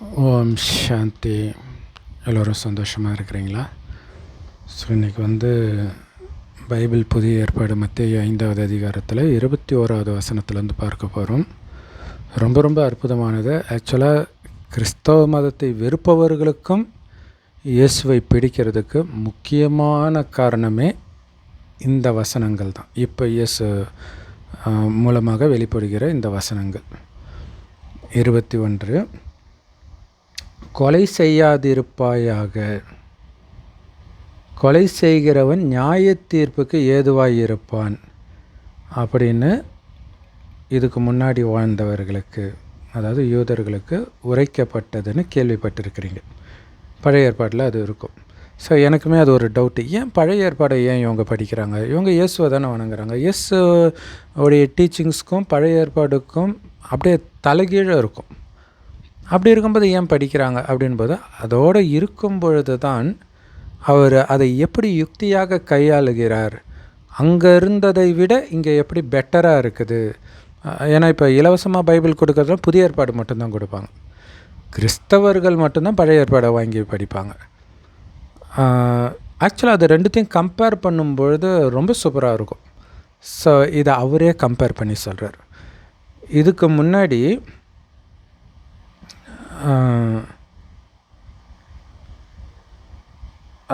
ஓம் சாந்தி. எல்லோரும் சந்தோஷமாக இருக்கிறீங்களா? ஸோ இன்றைக்கி வந்து பைபிள் புதிய ஏற்பாடு மத்திய ஐந்தாவது அதிகாரத்தில் இருபத்தி ஓராவது வசனத்துலேருந்து பார்க்க போகிறோம் ரொம்ப ரொம்ப அற்புதமானது. ஆக்சுவலாக கிறிஸ்தவ மதத்தை வெறுப்பவர்களுக்கும் இயேசுவை பிடிக்கிறதுக்கு முக்கியமான காரணமே இந்த வசனங்கள் தான். இப்போ இயேசு மூலமாக வெளிப்படுகிற இந்த வசனங்கள். இருபத்தி ஒன்று. கொலை செய்யாதிருப்பாயாக. கொலை செய்கிறவன் நியாய தீர்ப்புக்கு ஏதுவாயிருப்பான். அப்படின்னு இதுக்கு முன்னாடி வாழ்ந்தவர்களுக்கு அதாவது யூதர்களுக்கு உரைக்கப்பட்டதுன்னு கேள்விப்பட்டிருக்கிறீங்க. பழைய ஏற்பாட்டில் அது இருக்கும். ஸோ எனக்குமே அது ஒரு டவுட்டு ஏன் பழைய ஏற்பாடை ஏன் இவங்க படிக்கிறாங்க? இவங்க இயேசுவை தானே வணங்குறாங்க. இயேசு உடைய டீச்சிங்ஸ்க்கும் பழைய ஏற்பாடுக்கும் அப்படியே தலைகீழாக இருக்கும். அப்படி இருக்கும்போது ஏன் படிக்கிறாங்க அப்படின்போது அதோடு இருக்கும் பொழுது தான் அவர் அதை எப்படி யுக்தியாக கையாளுகிறார். அங்கே இருந்ததை விட இங்கே எப்படி பெட்டராக இருக்குது. ஏன்னா இப்போ இலவசமாக பைபிள் கொடுக்கறதுல புதிய ஏற்பாடு மட்டும்தான் கொடுப்பாங்க. கிறிஸ்தவர்கள் மட்டும்தான் பழைய ஏற்பாடை வாங்கி படிப்பாங்க. ஆக்சுவலாக அது ரெண்டுத்தையும் கம்பேர் பண்ணும்பொழுது ரொம்ப சூப்பராக இருக்கும். ஸோ இதை அவரே கம்பேர் பண்ணி சொல்கிறார் இதுக்கு முன்னாடி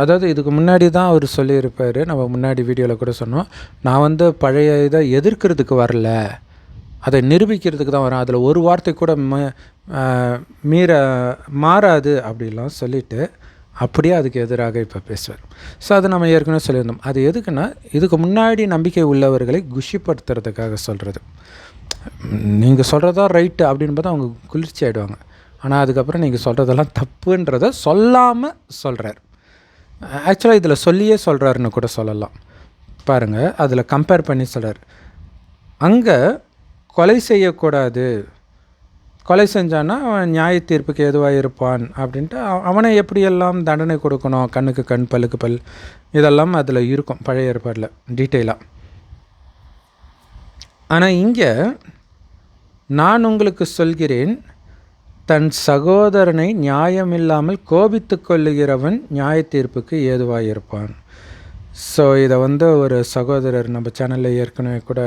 அதாவது இதுக்கு முன்னாடி தான் அவர் சொல்லியிருப்பார். நம்ம முன்னாடி வீடியோவில் கூட சொன்னோம். நான் வந்து பழைய இதை எதிர்க்கிறதுக்கு வரல. அதை நிரூபிக்கிறதுக்கு தான் வரேன். அதில் ஒரு வார்த்தை கூட ம மீற மாறாது அப்படிலாம் சொல்லிவிட்டு அப்படியே அதுக்கு எதிராக இப்போ பேசுவார். ஸோ அதை நம்ம ஏற்கனவே சொல்லியிருந்தோம். அது எதுக்குன்னா இதுக்கு முன்னாடி நம்பிக்கை உள்ளவர்களை குஷிப்படுத்துறதுக்காக சொல்கிறது நீங்கள் சொல்கிறதா ரைட்டு அப்படின்னு பார்த்தா அவங்க குளிர்ச்சி ஆகிடுவாங்க ஆனால் அதுக்கப்புறம் நீங்கள் சொல்கிறதெல்லாம் தப்புன்றதை சொல்லாமல் சொல்கிறார் ஆக்சுவலாக இதில் சொல்லியே சொல்கிறாருன்னு கூட சொல்லலாம். பாருங்கள் அதில் கம்பேர் பண்ணி சொல்கிறார் அங்கே கொலை செய்யக்கூடாது. கொலை செஞ்சான்னா அவன் நியாய தீர்ப்புக்கு எதுவாக இருப்பான் அப்படின்ட்டு அவனை எப்படியெல்லாம் தண்டனை கொடுக்கணும்? கண்ணுக்கு கண் பல்லுக்கு பல். இதெல்லாம் அதில் இருக்கும் பழைய ஏற்பாடில் டீட்டெயிலாக ஆனால் இங்கே நான் உங்களுக்கு சொல்கிறேன் தன் சகோதரனை நியாயமில்லாமல் கோபித்து கொள்ளுகிறவன் நியாய தீர்ப்புக்கு ஏதுவாயிருப்பான். ஸோ இதை வந்து ஒரு சகோதரர் நம்ம சேனலில் ஏற்கனவே கூட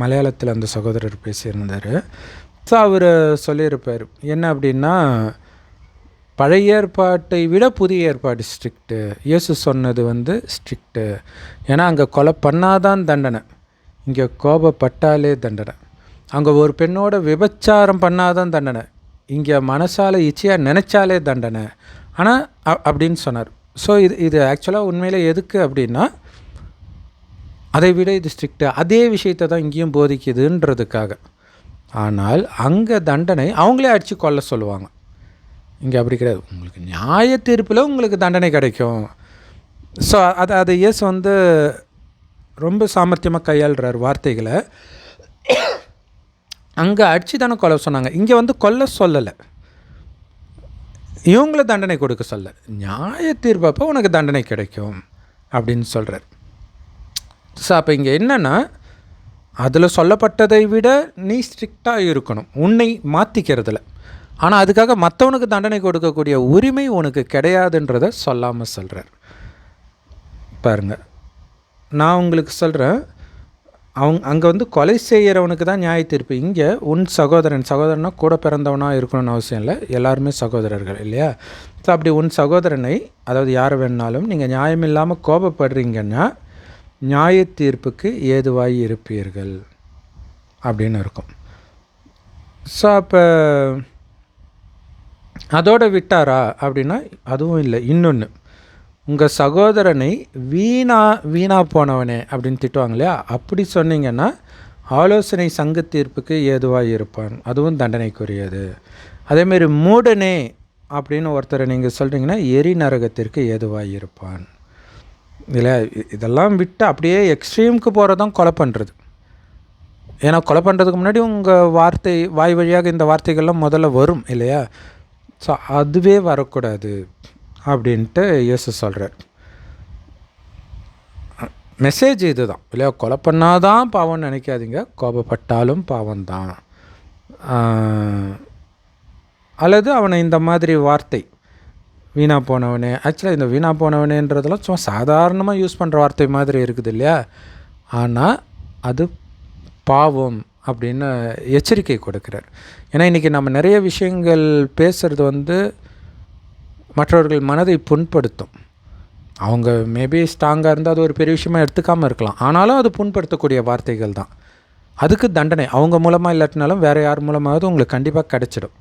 மலையாளத்தில் அந்த சகோதரர் பேசியிருந்தார். ஸோ அவர் சொல்லியிருப்பார் என்ன அப்படின்னா பழைய ஏற்பாட்டை விட புதிய ஏற்பாடு ஸ்ட்ரிக்ட்டு இயேசு சொன்னது வந்து ஸ்ட்ரிக்ட்டு ஏன்னா அங்கே கொலை பண்ணாதான் தண்டனை. இங்கே கோபப்பட்டாலே தண்டனை. அங்கே ஒரு பெண்ணோட விபச்சாரம் பண்ணாதான் தண்டனை. இங்கே மனசால் இச்சையாக நினச்சாலே தண்டனை. ஆனால் அப்படின்னு சொன்னார். ஸோ இது இது ஆக்சுவலாக உண்மையில் எதுக்கு அப்படின்னா அதை விட இது ஸ்ட்ரிக்ட்டு அதே விஷயத்தை தான் இங்கேயும் போதிக்குதுன்றதுக்காக. ஆனால் அங்கே தண்டனை அவங்களே அடித்து கொல்ல சொல்லுவாங்க. இங்கே அப்படி கிடையாது. உங்களுக்கு நியாய தீர்ப்பில் உங்களுக்கு தண்டனை கிடைக்கும். ஸோ அது அது இயேசு வந்து ரொம்ப சாமர்த்தியமாக கையாளுறார் வார்த்தைகளை. அங்கே அடித்து தானே கொலை சொன்னாங்க. இங்கே வந்து கொல்ல சொல்லலை. இவங்கள தண்டனை கொடுக்க சொல்ல நியாய தீர்ப்பப்போ உனக்கு தண்டனை கிடைக்கும் அப்படின்னு சொல்கிறார் ஸோ அப்போ இங்கே என்னென்னா அதில் சொல்லப்பட்டதை விட நீ ஸ்ட்ரிக்டாக இருக்கணும். உன்னை மாற்றிக்கிறதுல ஆனால் அதுக்காக மற்றவனுக்கு தண்டனை கொடுக்கக்கூடிய உரிமை உனக்கு கிடையாதுன்றதை சொல்லாமல் சொல்கிறார் பாருங்கள் நான் உங்களுக்கு சொல்கிறேன் அவங்க அங்கே வந்து கொலை செய்கிறவனுக்கு தான் நியாய தீர்ப்பு. இங்கே உன் சகோதரன் சகோதரனா கூட பிறந்தவனாக இருக்கணும்னு அவசியம் இல்லை. எல்லாருமே சகோதரர்கள் இல்லையா? ஸோ அப்படி உன் சகோதரனை அதாவது யார் வேணாலும் நீங்கள் நியாயமில்லாமல் கோபப்படுறீங்கன்னா நியாய தீர்ப்புக்கு ஏதுவாய் இருப்பீர்கள். அப்படின்னு இருக்கும். ஸோ அப்போ அதோட விட்டாரா? அப்படின்னா அதுவும் இல்லை. இன்னொன்று உங்கள் சகோதரனை வீணா வீணா போனவனே அப்படின்னு திட்டுவாங்க இல்லையா அப்படி சொன்னீங்கன்னா ஆலோசனை சங்க தீர்ப்புக்கு ஏதுவாக இருப்பான். அதுவும் தண்டனைக்குரியது. அதேமாரி மூடனே அப்படின்னு ஒருத்தரை நீங்கள் சொல்கிறீங்கன்னா எரி நரகத்திற்கு ஏதுவாக இருப்பான். இல்லை இதெல்லாம் விட்டு அப்படியே எக்ஸ்ட்ரீமுக்கு போகிறதான் கொலை பண்ணுறது ஏன்னா கொலை பண்ணுறதுக்கு முன்னாடி உங்கள் வார்த்தை வாய் வழியாக இந்த வார்த்தைகள்லாம் முதல்ல வரும் இல்லையா? ஸோ அதுவே வரக்கூடாது. அப்படின்ட்டு இயேசு சொல்கிறார் மெசேஜ் இதுதான். இல்லையா கொலை பண்ணாதான் பாவம்னு நினைக்காதீங்க. கோபப்பட்டாலும் பாவம்தான். அல்லது அவனை இந்த மாதிரி வார்த்தை வீணா போனவனே ஆக்சுவலாக இந்த வீணா போனவனேன்றதெல்லாம் சும்மா சாதாரணமாக யூஸ் பண்ணுற வார்த்தை மாதிரி இருக்குது இல்லையா? ஆனால் அது பாவம் அப்படின்னு எச்சரிக்கை கொடுக்குறார். ஏன்னா இன்றைக்கி நம்ம நிறைய விஷயங்கள் பேசுகிறது வந்து மற்றவர்கள் மனதை புண்படுத்தும். அவங்க மேபி ஸ்ட்ராங்காக இருந்தால் அது ஒரு பெரிய விஷயமாக எடுத்துக்காமல் இருக்கலாம். ஆனாலும் அது புண்படுத்தக்கூடிய வார்த்தைகள் தான். அதுக்கு தண்டனை. அவங்க மூலமாக இல்லாட்டினாலும் வேறு யார் மூலமாவது உங்களுக்கு கண்டிப்பாக கிடச்சிடும்.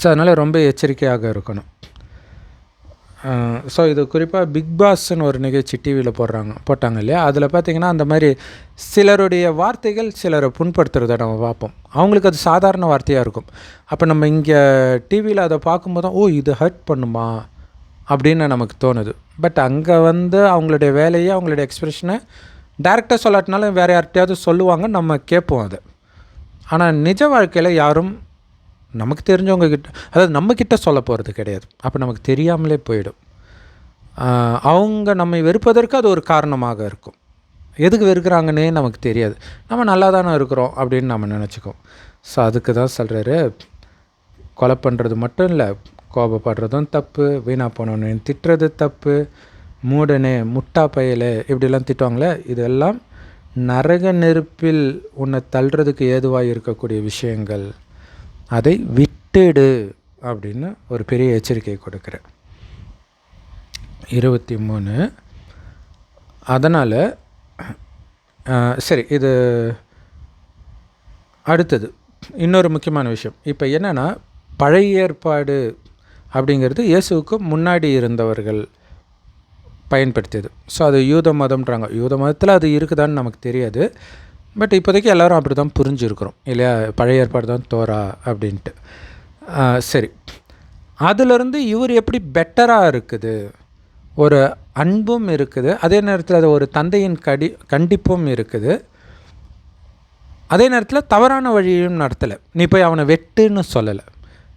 ஸோ அதனால் ரொம்ப எச்சரிக்கையாக இருக்கணும். ஸோ இது குறிப்பாக பிக் பாஸ்ன்னு ஒரு நிகழ்ச்சி டிவியில் போடுறாங்க போட்டாங்க இல்லையா? அதில் பார்த்தீங்கன்னா அந்த மாதிரி சிலருடைய வார்த்தைகள் சிலரை புண்படுத்துறதை நம்ம பார்ப்போம். அவங்களுக்கு அது சாதாரண வார்த்தையாக இருக்கும். அப்போ நம்ம இங்கே டிவியில் அதை பார்க்கும்போது ஓ இது ஹர்ட் பண்ணுமா? அப்படின்னு நமக்கு தோணுது. பட் அங்கே வந்து அவங்களுடைய வேலையை அவங்களுடைய எக்ஸ்பிரஷனை டேரெக்டாக சொல்லாட்டினாலும் வேறு யார்கிட்டயாவது சொல்லுவாங்க நம்ம கேட்போம் அதை. ஆனால் நிஜ வாழ்க்கையில் யாரும் நமக்கு தெரிஞ்சவங்க கிட்ட அதாவது நம்மக்கிட்ட சொல்ல போகிறது கிடையாது. அப்போ நமக்கு தெரியாமலே போயிடும். அவங்க நம்மை வெறுப்பதற்கு அது ஒரு காரணமாக இருக்கும். எதுக்கு வெறுக்கிறாங்கன்னே நமக்கு தெரியாது. நம்ம நல்லா தானே இருக்கிறோம் அப்படின்னு நம்ம நினச்சிக்கோம் ஸோ அதுக்கு தான் சொல்கிறாரு கொலை பண்ணுறது மட்டும் இல்லை கோபப்படுறதும் தப்பு வீணாக போனவனே திட்டுறது தப்பு மூடனே முட்டா பயலே இப்படிலாம் திட்டுவாங்களே இதெல்லாம் நரக நெருப்பில் உன்னை தள்ளுறதுக்கு ஏதுவாக இருக்கக்கூடிய விஷயங்கள். அதை விட்டுடு அப்படின்னு ஒரு பெரிய எச்சரிக்கை கொடுக்குறேன் இருபத்தி மூணு அதனால் சரி இது அடுத்தது. இன்னொரு முக்கியமான விஷயம். இப்போ என்னென்னா பழைய ஏற்பாடு அப்படிங்கிறது இயேசுவுக்கு முன்னாடி இருந்தவர்கள் பயன்படுத்தியது. ஸோ அது யூத மதம்ன்றாங்க. யூத மதத்தில் அது இருக்குதான்னு நமக்கு தெரியாது. பட் இப்போதைக்கு எல்லோரும் அப்படி தான் புரிஞ்சுருக்குறோம். இல்லையா? பழைய ஏற்பாடு தான் தோரா அப்படின்ட்டு. சரி. அதிலிருந்து இவர் எப்படி பெட்டராக இருக்குது? ஒரு அன்பும் இருக்குது. அதே நேரத்தில் அது ஒரு தந்தையின் கடி கண்டிப்பும் இருக்குது. அதே நேரத்தில் தவறான வழியும் நடத்தலை. நீ போய் அவனை வெட்டுன்னு சொல்லலை.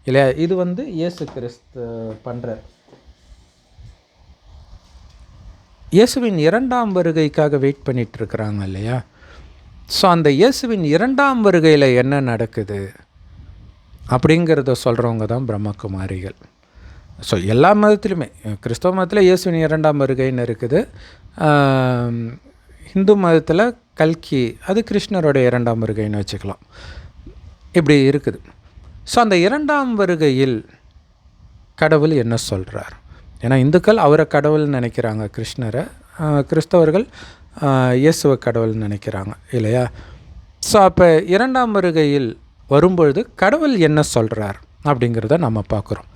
இல்லையா? இது வந்து இயேசு கிறிஸ்து பண்ணுற இயேசுவின் இரண்டாம் வருகைக்காக வெயிட் பண்ணிகிட்ருக்குறாங்க இல்லையா? ஸோ அந்த இயேசுவின் இரண்டாம் வருகையில் என்ன நடக்குது? அப்படிங்கிறத சொல்கிறவங்க தான் பிரம்மகுமாரிகள். ஸோ எல்லா மதத்துலையுமே கிறிஸ்தவ மதத்தில் இயேசுவின் இரண்டாம் வருகைன்னு இருக்குது. ஹிந்து இந்து மதத்தில் கல்கி அது கிருஷ்ணரோட இரண்டாம் வருகைன்னு வச்சுக்கலாம். இப்படி இருக்குது. ஸோ அந்த இரண்டாம் வருகையில் கடவுள் என்ன சொல்கிறார் ஏன்னா இந்துக்கள் அவரை கடவுள்னு நினைக்கிறாங்க கிருஷ்ணரை. கிறிஸ்தவர்கள் இயேசுவ கடவுள்னு நினைக்கிறாங்க இல்லையா? ஸோ அப்போ இரண்டாம் வருகையில் வரும்பொழுது கடவுள் என்ன சொல்கிறார் அப்படிங்கிறத நம்ம பார்க்குறோம்.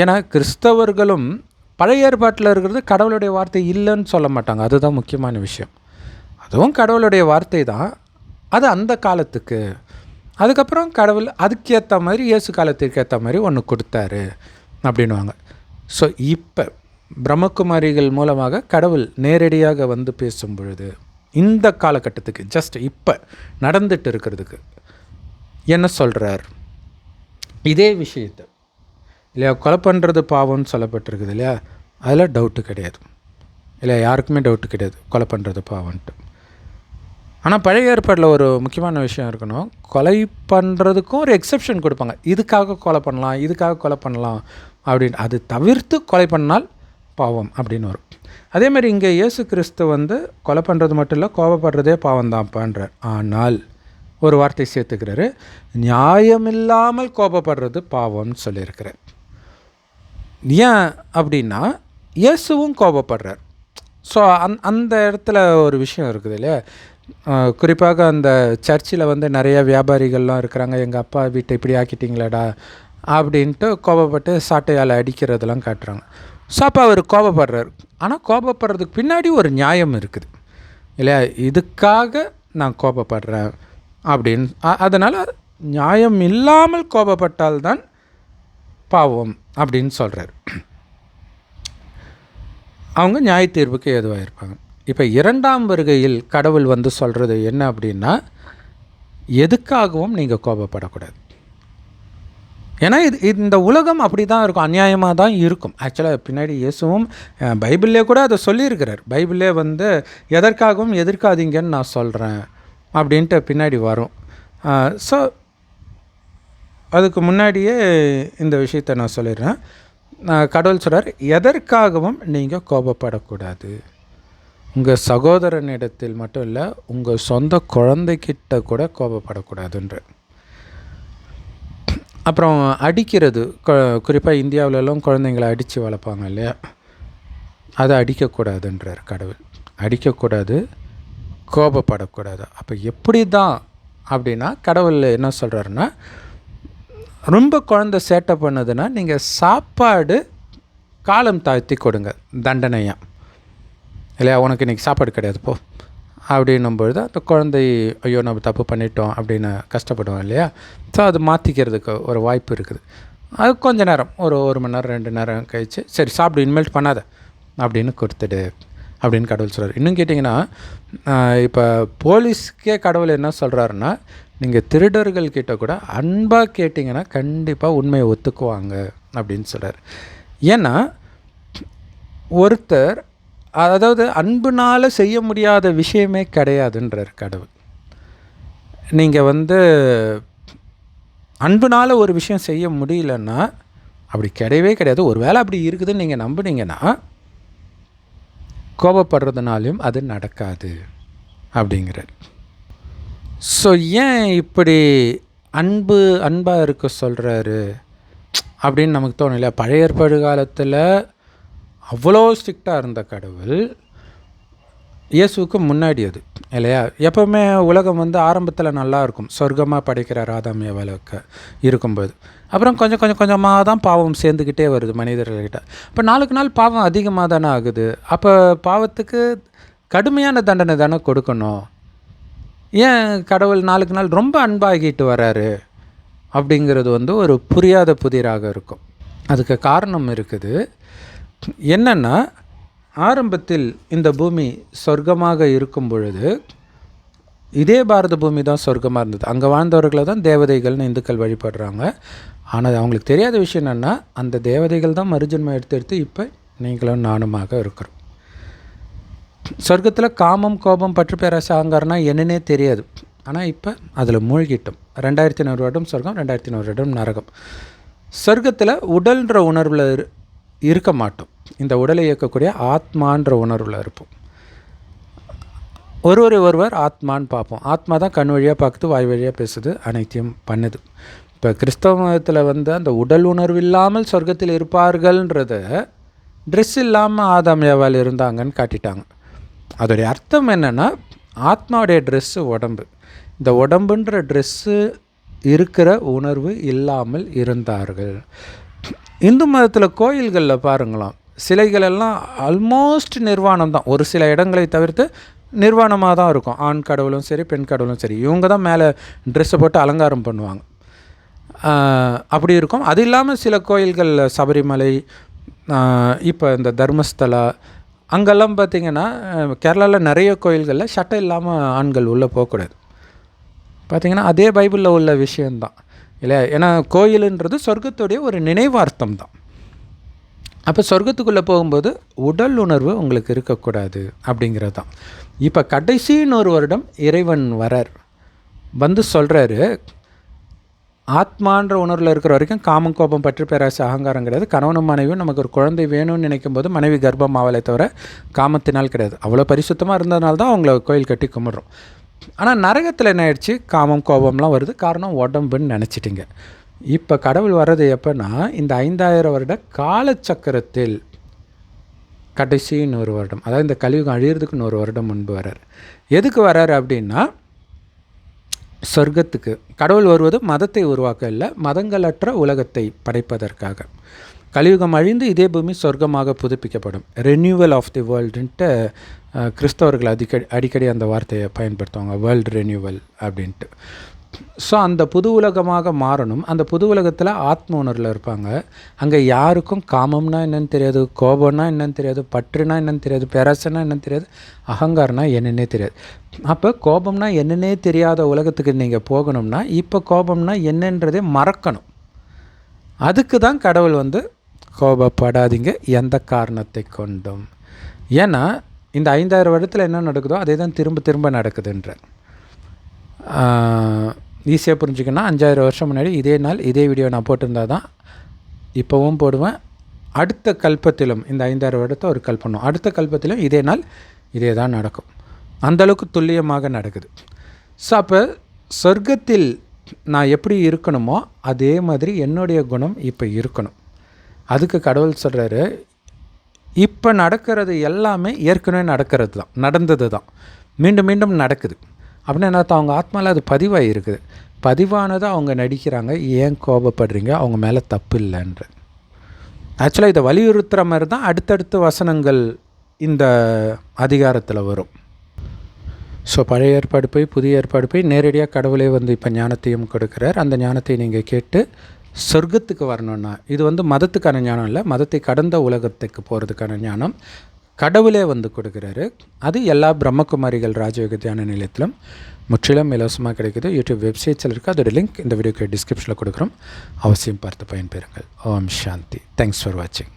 ஏன்னா கிறிஸ்தவர்களும் பழைய ஏற்பாட்டில் இருக்கிறது கடவுளுடைய வார்த்தை இல்லைன்னு சொல்ல மாட்டாங்க. அதுதான் முக்கியமான விஷயம். அதுவும் கடவுளுடைய வார்த்தை தான். அது அந்த காலத்துக்கு. அதுக்கப்புறம் கடவுள் அதுக்கேற்ற மாதிரி இயேசு காலத்திற்கு ஏற்ற மாதிரி ஒன்று கொடுத்தாரு அப்படின்வாங்க ஸோ இப்போ பிரம்மகுமாரிகள் மூலமாக கடவுள் நேரடியாக வந்து பேசும் பொழுது இந்த காலகட்டத்துக்கு ஜஸ்ட் இப்போ நடந்துட்டு இருக்கிறதுக்கு என்ன சொல்கிறார் இதே விஷயத்தை. இல்லையா கொலை பண்ணுறது பாவம்னு சொல்லப்பட்டிருக்குது இல்லையா? அதில் டவுட்டு கிடையாது. இல்லை யாருக்குமே டவுட்டு கிடையாது. கொலை பண்ணுறது பாவம்ன்ட்டு. ஆனால் பழைய ஏற்பாடில் ஒரு முக்கியமான விஷயம் இருக்கணும். கொலை பண்ணுறதுக்கும் ஒரு எக்ஸெப்ஷன் கொடுப்பாங்க. இதுக்காக கொலை பண்ணலாம் இதுக்காக கொலை பண்ணலாம் அப்படின்னு. அது தவிர்த்து கொலை பண்ணால் பாவம் அப்படின்னு வரும். அதே மாதிரி இங்கே இயேசு கிறிஸ்து வந்து கொலை பண்ணுறது மட்டும் இல்லை கோபப்படுறதே பாவம் தான்ப்பான்றார் ஆனால் ஒரு வார்த்தை சேர்த்துக்கிறாரு நியாயமில்லாமல் கோபப்படுறது பாவம்னு சொல்லியிருக்கிறார். ஏன் அப்படின்னா இயேசுவும் கோபப்படுறார். ஸோ அந் அந்த இடத்துல ஒரு விஷயம் இருக்குது இல்லையா? குறிப்பாக அந்த சர்ச்சில் வந்து நிறைய வியாபாரிகள்லாம் இருக்கிறாங்க எங்கள் அப்பா வீட்டை இப்படி ஆக்கிட்டீங்களாடா அப்படின்ட்டு கோபப்பட்டு சாட்டையால் அடிக்கிறதெல்லாம் காட்டுறாங்க. ஸோ அப்போ அவர் கோபப்படுறார். ஆனால் கோபப்படுறதுக்கு பின்னாடி ஒரு நியாயம் இருக்குது. இல்லையா? இதுக்காக நான் கோபப்படுறேன் அப்படின்னு. அதனால் நியாயம் இல்லாமல் கோபப்பட்டால்தான் பாவம் அப்படின்னு சொல்கிறார் அவங்க நியாய தீர்வுக்கு ஏதுவாக இருப்பாங்க. இப்போ இரண்டாம் வருகையில் கடவுள் வந்து சொல்கிறது என்ன அப்படின்னா எதுக்காகவும் நீங்கள் கோபப்படக்கூடாது. ஏன்னா இது இந்த உலகம் அப்படி தான் இருக்கும் அநியாயமாக தான் இருக்கும் ஆக்சுவலாக பின்னாடி இயேசுவும் அஹ், பைபிள்லே கூட அதை சொல்லியிருக்கிறார். பைபிளே வந்து எதற்காகவும் எதிர்க்காதீங்கன்னு நான் சொல்கிறேன் அப்படின்ட்டு பின்னாடி வரும். ஸோ அதுக்கு முன்னாடியே இந்த விஷயத்தை நான் சொல்லிடுறேன். நான் கடவுள் சொல்கிறார் எதற்காகவும் நீங்கள் கோபப்படக்கூடாது. உங்கள் சகோதரனிடத்தில் மட்டும் இல்லை உங்கள் சொந்த குழந்தைக்கிட்ட கூட கோபப்படக்கூடாதுன்ற. அப்புறம் அடிக்கிறது குறிப்பாக இந்தியாவிலலாம் குழந்தைங்களை அடித்து வளர்ப்பாங்க இல்லையா? அதை அடிக்கக்கூடாதுன்றார் கடவுள். அடிக்கக்கூடாது கோபப்படக்கூடாது. அப்போ எப்படி தான் அப்படின்னா கடவுள் என்ன சொல்கிறாருன்னா ரொம்ப குழந்த சேட்டை பண்ணுதுன்னா நீங்கள் சாப்பாடு காலம் தாழ்த்தி கொடுங்க தண்டனையாக இல்லையா? உனக்கு இன்றைக்கி சாப்பாடு கிடையாது போ. அப்படின்னும் பொழுது அந்த குழந்தை ஐயோ நம்ம தப்பு பண்ணிட்டோம் அப்படின்னு கஷ்டப்படுவோம் இல்லையா? ஸோ அது மாற்றிக்கிறதுக்கு ஒரு வாய்ப்பு இருக்குது. அது கொஞ்சம் நேரம் ஒரு ஒரு மணி நேரம் ரெண்டு நேரம் கழிச்சு சரி சாப்பிடு இனிமேல் பண்ணாத அப்படின்னு கொடுத்துடு அப்படின்னு கடவுள் சொல்கிறார் இன்னும் கேட்டிங்கன்னா இப்போ போலீஸ்க்கே கடவுள் என்ன சொல்கிறாருன்னா நீங்கள் திருடர்கள் கிட்ட கூட அன்பாக கேட்டிங்கன்னா கண்டிப்பாக உண்மையை ஒத்துக்குவாங்க அப்படின்னு சொல்கிறார் ஏன்னா ஒருத்தர் அதாவது அன்புனால் செய்ய முடியாத விஷயமே கிடையாதுன்றார் கடவுள். நீங்கள் வந்து அன்புனால் ஒரு விஷயம் செய்ய முடியலன்னா அப்படி கிடையவே கிடையாது. ஒரு வேளை அப்படி இருக்குதுன்னு நீங்கள் நம்புனீங்கன்னா கோபப்படுறதுனாலையும் அது நடக்காது அப்படிங்கிறார். ஸோ ஏன் இப்படி அன்பு அன்பாக இருக்க சொல்கிறாரு அப்படின்னு நமக்கு தோணும் இல்லையா பழைய ஏற்பாடு காலத்தில் அவ்வளோ ஸ்ட்ரிக்டாக இருந்த கடவுள் இயேசுவுக்கு முன்னாடி அது இல்லையா? எப்போவுமே உலகம் வந்து ஆரம்பத்தில் நல்லா இருக்கும். சொர்க்கமாக படைக்கிற ராதாமிய வழக்க இருக்கும்போது. அப்புறம் கொஞ்சம் கொஞ்சம் கொஞ்சமாக தான் பாவம் சேர்ந்துக்கிட்டே வருது மனிதர்கள்கிட்ட. இப்போ நாளுக்கு நாள் பாவம் அதிகமாக தானே ஆகுது. அப்போ பாவத்துக்கு கடுமையான தண்டனை தானே கொடுக்கணும். ஏன் கடவுள் நாளுக்கு நாள் ரொம்ப அன்பாகிட்டு வராரு? அப்படிங்கிறது வந்து ஒரு புரியாத புதிராக இருக்கும். அதுக்கு காரணம் இருக்குது. என்னென்னா ஆரம்பத்தில் இந்த பூமி சொர்க்கமாக இருக்கும் பொழுது இதே பாரத பூமி தான் சொர்க்கமாக இருந்தது. அங்கே வாழ்ந்தவர்களை தான் தேவதைகள்னு இந்துக்கள் வழிபடுறாங்க. ஆனால் அவங்களுக்கு தெரியாத விஷயம் என்னென்னா அந்த தேவதைகள் தான் மறுஜன்மம் எடுத்து எடுத்து இப்போ நீங்களும் நானுமாக இருக்கிறோம். சொர்க்கத்தில் காமம் கோபம் பற்று பேராசை அகங்காரம்னா என்னன்னே தெரியாது. ஆனால் இப்போ அதில் மூழ்கிட்டோம். ரெண்டாயிரத்தி ஐநூறு வருடம் சொர்க்கம் ரெண்டாயிரத்தி ஐநூறு வருடம் நரகம். சொர்க்கத்தில் உடல்ன்ற உணர்வில் இருக்க மாட்டோம். இந்த உடலை இயக்கக்கூடிய ஆத்மான்ற உணர்வில் இருப்போம். ஒருவர் ஒருவர் ஆத்மான்னு பார்ப்போம். ஆத்மா தான் கண் வழியாக பார்க்குது வாய் வழியாக பேசுது அனைத்தையும் பண்ணுது. இப்போ கிறிஸ்தவ மதத்தில் வந்து அந்த உடல் உணர்வு இல்லாமல் சொர்க்கத்தில் இருப்பார்கள்ன்றத ட்ரெஸ் இல்லாமல் ஆதாம் ஏவால் இருந்தாங்கன்னு காட்டிட்டாங்க. அதோடைய அர்த்தம் என்னென்னா ஆத்மாவுடைய ட்ரெஸ்ஸு உடம்பு. இந்த உடம்புன்ற ட்ரெஸ்ஸு இருக்கிற உணர்வு இல்லாமல் இருந்தார்கள். இந்து மதத்தில் கோயில்களில் பாருங்களாம் சிலைகள் எல்லாம் ஆல்மோஸ்ட் நிர்வாணம் தான். ஒரு சில இடங்களை தவிர்த்து நிர்வாணமாக தான் இருக்கும். ஆண் கடவுளும் சரி பெண் கடவுளும் சரி. இவங்க தான் மேலே ட்ரெஸ்ஸை போட்டு அலங்காரம் பண்ணுவாங்க. அப்படி இருக்கும். அது இல்லாமல் சில கோயில்களில் சபரிமலை இப்போ இந்த தர்மஸ்தலா அங்கெல்லாம் பார்த்திங்கன்னா கேரளாவில் நிறைய கோயில்களில் சட்டை இல்லாமல் ஆண்கள் உள்ளே போகக்கூடாது. பார்த்திங்கன்னா அதே பைபிளில் உள்ள விஷயந்தான் இல்லையா? ஏன்னா கோயிலுன்றது சொர்க்கத்துடைய ஒரு நினைவார்த்தம் தான். அப்போ சொர்க்கத்துக்குள்ளே போகும்போது உடல் உணர்வு உங்களுக்கு இருக்கக்கூடாது அப்படிங்கிறது தான். இப்போ கடைசின்னு ஒரு வருடம் இறைவன் வரார். வந்து சொல்கிறாரு ஆத்மான்ற உணர்வில் இருக்கிற வரைக்கும் காமம் கோபம் பற்றி பேராசு அகங்காரம் கிடையாது கணவனும் மனைவியும் நமக்கு ஒரு குழந்தை வேணும்னு நினைக்கும் போது மனைவி கர்ப்பம் ஆவலை தவிர காமத்தினால் கிடையாது. அவ்வளோ பரிசுத்தமாக இருந்ததுனால தான் அவங்கள கோயில் கட்டி கும்பிட்றோம். ஆனால் நரகத்தில் என்ன ஆயிடுச்சு? காமம் கோபம்லாம் வருது. காரணம் உடம்புன்னு நினச்சிட்டிங்க. இப்போ கடவுள் வர்றது எப்போன்னா இந்த ஐந்தாயிரம் வருட காலச்சக்கரத்தில் கடைசி நூறு வருடம். அதாவது இந்த கலியுகம் அழியிறதுக்கு நூறு வருடம் முன்பு வர்றார். எதுக்கு வர்றாரு அப்படின்னா சொர்க்கத்துக்கு. கடவுள் வருவது மதத்தை உருவாக்க இல்லை மதங்களற்ற உலகத்தை படைப்பதற்காக. கலியுகம் அழிந்து இதே பூமி சொர்க்கமாக புதுப்பிக்கப்படும். ரெனியூவல் ஆஃப் தி வேர்ல்டுன்ட்டு கிறிஸ்தவர்கள் அடிக்கடி அடிக்கடி அந்த வார்த்தையை பயன்படுத்துவாங்க வேர்ல்டு ரெனியூவல் அப்படின்ட்டு. ஸோ அந்த புது உலகமாக மாறணும். அந்த புது உலகத்தில் ஆத்ம உணர்வில் இருப்பாங்க. அங்கே யாருக்கும் காமம்னா என்னென்னு தெரியாது கோபம்னா என்னென்னு தெரியாது பற்றுனா என்னென்னு தெரியாது பெரசனா என்னென்னு தெரியாது அகங்காரம்னா என்னென்னே தெரியாது. அப்போ கோபம்னா என்னென்னே தெரியாத உலகத்துக்கு நீங்கள் போகணும்னா இப்போ கோபம்னா என்னன்றதே மறக்கணும். அதுக்கு தான் கடவுள் வந்து கோபப்படாதீங்க எந்த காரணத்தை கொண்டும். ஏன்னா இந்த ஐந்தாயிரம் வருடத்தில் என்ன நடக்குதோ அதே தான் திரும்ப திரும்ப நடக்குதுன்ற. ஈஸியாக புரிஞ்சுக்கணும்னா அஞ்சாயிரம் வருஷம் முன்னாடி இதே நாள் இதே வீடியோ நான் போட்டிருந்தா தான் இப்போவும் போடுவேன். அடுத்த கல்பத்திலும் இந்த ஐந்தாயிரம் வருடத்தை ஒரு கல்பனும் அடுத்த கல்பத்திலும் இதே நாள் இதே தான் நடக்கும் அந்தளவுக்கு துல்லியமாக நடக்குது. ஸோ அப்போ சொர்க்கத்தில் நான் எப்படி இருக்கணுமோ அதே மாதிரி என்னுடைய குணம் இப்போ இருக்கணும். அதுக்கு கடவுள் சொல்கிறாரு இப்போ நடக்கிறது எல்லாமே ஏற்கனவே நடக்கிறது தான் நடந்தது தான் மீண்டும் மீண்டும் நடக்குது. அப்படின்னு என்ன அவங்க ஆத்மாவில் அது பதிவாகி இருக்குது. பதிவானதை அவங்க நடிக்கிறாங்க. ஏன் கோபப்படுறீங்க? அவங்க மேலே தப்பு இல்லைன்ற. ஆக்சுவலாக இதை வலியுறுத்துகிற மாதிரி தான் அடுத்தடுத்த வசனங்கள் இந்த அதிகாரத்தில் வரும். ஸோ பழைய ஏற்பாடு போய் புதிய ஏற்பாடு போய் நேரடியாக கடவுளே வந்து இப்போ ஞானத்தையும் கொடுக்குறார். அந்த ஞானத்தை நீங்கள் கேட்டு சொர்க்கத்துக்கு வரணும்னா இது வந்து மதத்துக்கான ஞானம் இல்லை மதத்தை கடந்த உலகத்துக்கு போகிறதுக்கான ஞானம். கடவுளே வந்து கொடுக்குறாரு. அது எல்லா பிரம்மகுமாரிகள் ராஜயோக தியான நிலையத்திலும் முற்றிலும் இலவசமாக கிடைக்குது. யூடியூப் வெப்சைட்ஸில் இருக்குது அதோட லிங்க் இந்த வீடியோக்கு டிஸ்கிரிப்ஷனில் கொடுக்குறோம். அவசியம் பார்த்து பயன்பெறுங்கள். ஓம் சாந்தி. தேங்க்ஸ் ஃபார் வாட்சிங்